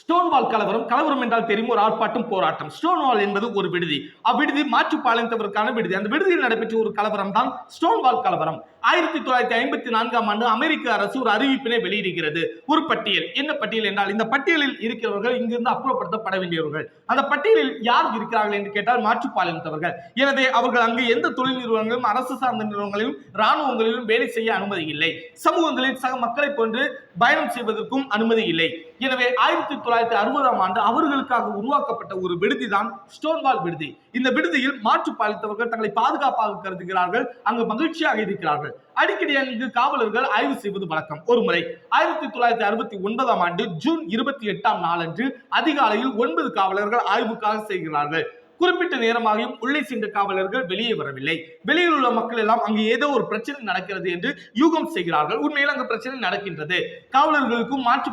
Stonewall கலவரம் கலவரம் என்றால் தெரியும்? ஒரு ஆர்ப்பாட்டம் போராட்டம். ஸ்டோன்வால் என்பது ஒரு விடுதி. அவ்விடுதி மாற்றுப்பாளையத்தவருக்கான விடுதி. அந்த விடுதியில் நடைபெற்ற ஒரு கலவரம் தான் ஸ்டோன்வால் கலவரம். ஆயிரத்தி தொள்ளாயிரத்தி ஐம்பத்தி நான்காம் ஆண்டு அமெரிக்க அரசு ஒரு அறிவிப்பினை வெளியிடுகிறது. ஒரு பட்டியல். என்ன பட்டியல் என்றால் இந்த பட்டியலில் இருக்கிறவர்கள் இங்கிருந்து அப்புறப்படுத்தப்பட வேண்டியவர்கள் அந்த பட்டியலில் யார் இருக்கிறார்கள் என்று கேட்டால் மாற்றுப்பாளையத்தவர்கள் எனவே அவர்கள் அங்கு எந்த தொழில் நிறுவனங்களும் அரசு சார்ந்த நிறுவனங்களிலும் ராணுவங்களிலும் வேலை செய்ய அனுமதி இல்லை. சமூகங்களில் சக மக்களை போன்று பயணம் செய்வதற்கும் அனுமதி இல்லை. எனவே ஆயிரத்தி தொள்ளாயிரத்தி அறுபதாம் ஆண்டு அவர்களுக்காக உருவாக்கப்பட்ட ஒரு விடுதி தான் ஸ்டோன்வால் விடுதி. இந்த விடுதியில் மாற்று பாலித்தவர்கள் தங்களை பாதுகாப்பாக கருதுகிறார்கள் அங்கு மகிழ்ச்சியாக இருக்கிறார்கள். அடிக்கடி அங்கு காவலர்கள் ஆய்வு செய்வது வழக்கம். ஒரு முறை ஆயிரத்தி தொள்ளாயிரத்தி அறுபத்தி ஒன்பதாம் ஆண்டு ஜூன் இருபத்தி எட்டாம் நாளன்று அதிகாலையில் ஒன்பது காவலர்கள் ஆய்வுக்காக செய்கிறார்கள் குறிப்பிட்ட நேரமாகியும் உள்ளே சென்ற காவலர்கள் வெளியே வரவில்லை. வெளியில் உள்ள மக்கள் எல்லாம் அங்கு ஏதோ ஒரு பிரச்சனை நடக்கிறது என்று யூகம் செய்கிறார்கள். உண்மையில் அங்கு பிரச்சனை நடக்கின்றது. காவலர்களுக்கும் மாற்று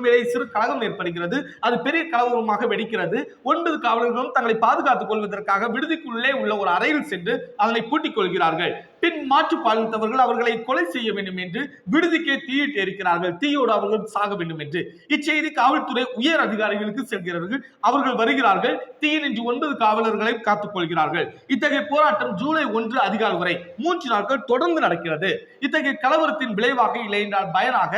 இடையே சிறு கழகம் ஏற்படுகிறது. அது பெரிய கலவரமாக வெடிக்கிறது. ஒன்பது காவலர்களும் தங்களை பாதுகாத்துக் கொள்வதற்காக விடுதிக்குள்ளே உள்ள ஒரு அறையில் சென்று அதனை பூட்டிக் கொள்கிறார்கள். பின் மாற்று பாலினத்தவர்கள் அவர்களை கொலை செய்ய வேண்டும் என்று விடுதிக்கே தீயிட்டு இருக்கிறார்கள் தீயோடு அவர்கள் சாக வேண்டும் என்று. இச்செய்தி காவல்துறை உயர் அதிகாரிகளுக்கு செல்கிறார்கள் அவர்கள் வருகிறார்கள். தீயினின்று ஒன்பது காவலர்களை காத்துக் கொள்கிறார்கள். இத்தகைய போராட்டம் ஜூலை ஒன்று அதிகாலை வரை மூன்று நாட்கள் தொடர்ந்து நடக்கிறது. இத்தகைய கலவரத்தின் விளைவாக இல்லை என்றால் பயனாக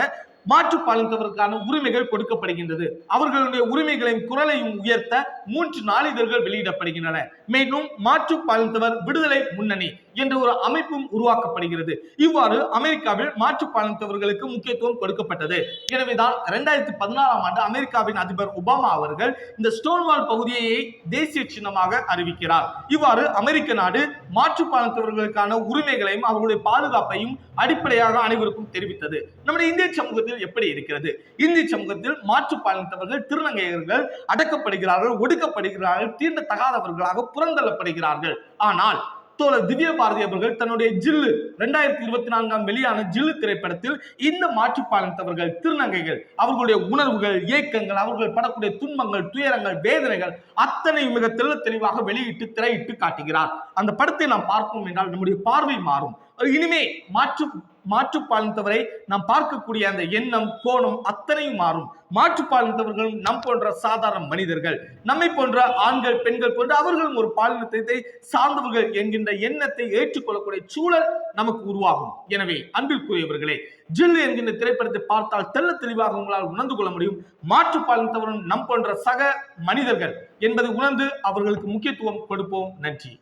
மாற்றுப்பாலினத்தவருக்கான உரிமைகள் கொடுக்கப்படுகின்றது. அவர்களுடைய உரிமைகளையும் குரலையும் உயர்த்த மூன்று நாளிதழ்கள் வெளியிடப்படுகின்றன. மேலும் மாற்றுப்பாலினத்தவர் விடுதலை முன்னணி என்ற ஒரு அமைப்பும் உருவாக்கப்படுகிறது. இவ்வாறு அமெரிக்காவில் மாற்றுப்பாலினத்தவர்களுக்கு முக்கியத்துவம் கொடுக்கப்பட்டது. எனவேதான் இரண்டாயிரத்தி பதினாறாம் ஆண்டு அமெரிக்காவின் அதிபர் ஒபாமா அவர்கள் இந்த ஸ்டோன்வால் பகுதியை தேசிய சின்னமாக அறிவிக்கிறார். இவ்வாறு அமெரிக்க நாடு மாற்றுப்பாலினத்தவர்களுக்கான உரிமைகளையும் அவர்களுடைய பாதுகாப்பையும் அடிப்படையாக அனைவருக்கும் தெரிவித்தது. நம்முடைய இந்திய சமூகத்தில் எப்படி இருக்கிறது? இந்திய சமூகத்தில் மாற்றுப்பாலினத்தவர்கள் திருநங்கையர்கள் அடக்கப்படுகிறார்கள் ஒடுக்கப்படுகிறார்கள் தீண்டத்தகாதவர்களாக புறந்தள்ளப்படுகிறார்கள். ஆனால் தோழர் திவ்ய பாரதி அவர்கள் தன்னுடைய ஜில்லு ரெண்டாயிரத்தி இருபத்தி நான்காம் வெளியான ஜில்லு திரைப்படத்தில் இந்த மாற்றுப்பாலினத்தவர்கள் திருநங்கைகள் அவர்களுடைய உணர்வுகள் ஏக்கங்கள் அவர்கள் படக்கூடிய துன்பங்கள் துயரங்கள் வேதனைகள் அத்தனை மிக தெள்ள தெளிவாக வெளியிட்டு திரையிட்டு காட்டுகிறார். அந்த படத்தை நாம் பார்ப்போம் என்றால் நம்முடைய பார்வை மாறும். இனிமே மாற்று மாற்றுப்பாலினத்தவரை நாம் பார்க்கக்கூடிய அந்த எண்ணம் கோணம் அத்தனையும் மாறும். மாற்றுப்பாலினத்தவர்களும் நம் போன்ற சாதாரண மனிதர்கள் நம்மை போன்ற ஆண்கள் பெண்கள் போன்ற அவர்களும் ஒரு பாலினத்தை சார்ந்தவர்கள் என்கின்ற எண்ணத்தை ஏற்றுக்கொள்ளக்கூடிய சூழல் நமக்கு உருவாகும். எனவே அன்பிற்குரியவர்களே ஜில்லு என்கின்ற திரைப்படத்தை பார்த்தால் தெள்ள தெளிவாக உங்களால் உணர்ந்து கொள்ள முடியும். மாற்றுப்பாலினத்தவரும் நம் போன்ற சக மனிதர்கள் என்பதை உணர்ந்து அவர்களுக்கு முக்கியத்துவம் கொடுப்போம். நன்றி.